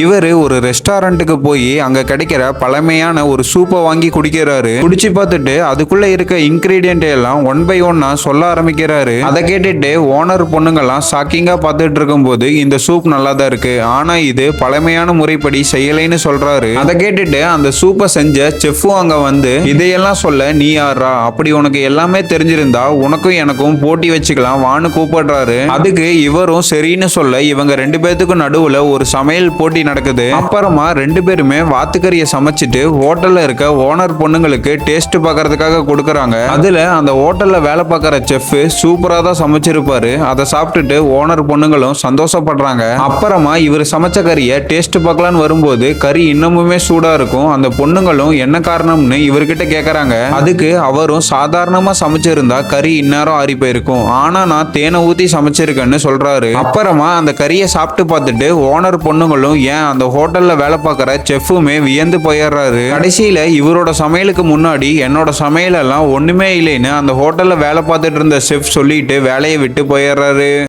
இவர் ஒரு ரெஸ்டாரண்ட்டுக்கு போய் அங்க கிடைக்கிற பழமையான ஒரு சூப்பை வாங்கி குடிக்கிறாரு. குடிச்சு பார்த்துட்டு அதுக்குள்ள இருக்க இன்கிரீடியன்ட் எல்லாம் ஒன் பை ஒன்னா சொல்ல ஆரம்பிக்கிறாரு. அதை கேட்டுட்டு ஓனர் பொண்ணுங்கெல்லாம் ஷாக்கிங்கா பார்த்துட்டு இருக்கும்போது இந்த சூப் நல்லா தான் இருக்கு. ஆனா இது பழமையான முறைப்படி செய்யலைன்னு சொல்றாரு. அதை கேட்டுட்டு அந்த சூப்பை செஞ்ச செஃப்பும் அங்க வந்து இதையெல்லாம் சொல்ல நீ யாரா அப்படி உனக்கு எல்லாமே தெரிஞ்சிருந்தா உனக்கும் எனக்கும் போட்டி வச்சுக்கலாம் வான்னு கூப்பிடுறாரு. அதுக்கு இவரும் சரின்னு சொல்ல இவங்க ரெண்டு பேத்துக்கும் நடுவுல ஒரு சமையல் போட்டி நடக்குது. அப்புறமா ரெண்டு பேருமே வாத்துக்கறியை சமைச்சிட்டு ஹோட்டல்ல இருக்க ஓனர் பொண்ணுங்களுக்கு டேஸ்ட் பார்க்கறதுக்காக கொடுக்கறாங்க. அதுல அந்த ஹோட்டல்ல வேலை பார்க்குற செஃப் சூப்பரா தான் சமைச்சிருப்பாரு. அதை சாப்பிட்டுட்டு ஓனர் பொண்ணுங்களும் சந்தோஷப்படுறாங்க. அப்புறமா இவர் சமைச்ச கறியை டேஸ்ட் பார்க்கலான்னு வரும்போது கறி இன்னமுமே சூடா இருக்கும். அந்த பொண்ணுங்களும் என்ன காரணம்னு இவர்கிட்ட கேக்குறாங்க. அதுக்கு அவரும் சாதாரணமா சமைச்சிருந்தா கறி இந்நேரம் ஆறி போயிருக்கும். ஆனா நான் தேனை ஊத்தி சமைச்சிருக்கேன்னு சொல்றாரு. அப்புறமா அந்த கறியை சாப்பிட்டு பார்த்துட்டு ஓனர் பொண்ணுங்களும் ஏன் அந்த ஹோட்டல்ல வேலை பார்க்குற செஃப்புமே வியந்து போயிடுறாரு. கடைசியில இவரோட சமையலுக்கு முன்னாடி என்னோட சமையல் எல்லாம் ஒண்ணுமே இல்லைன்னு அந்த ஹோட்டல்ல வேலை பார்த்துட்டு இருந்த செஃப் சொல்லிட்டு வேலையை விட்டு போயிடுறாரு.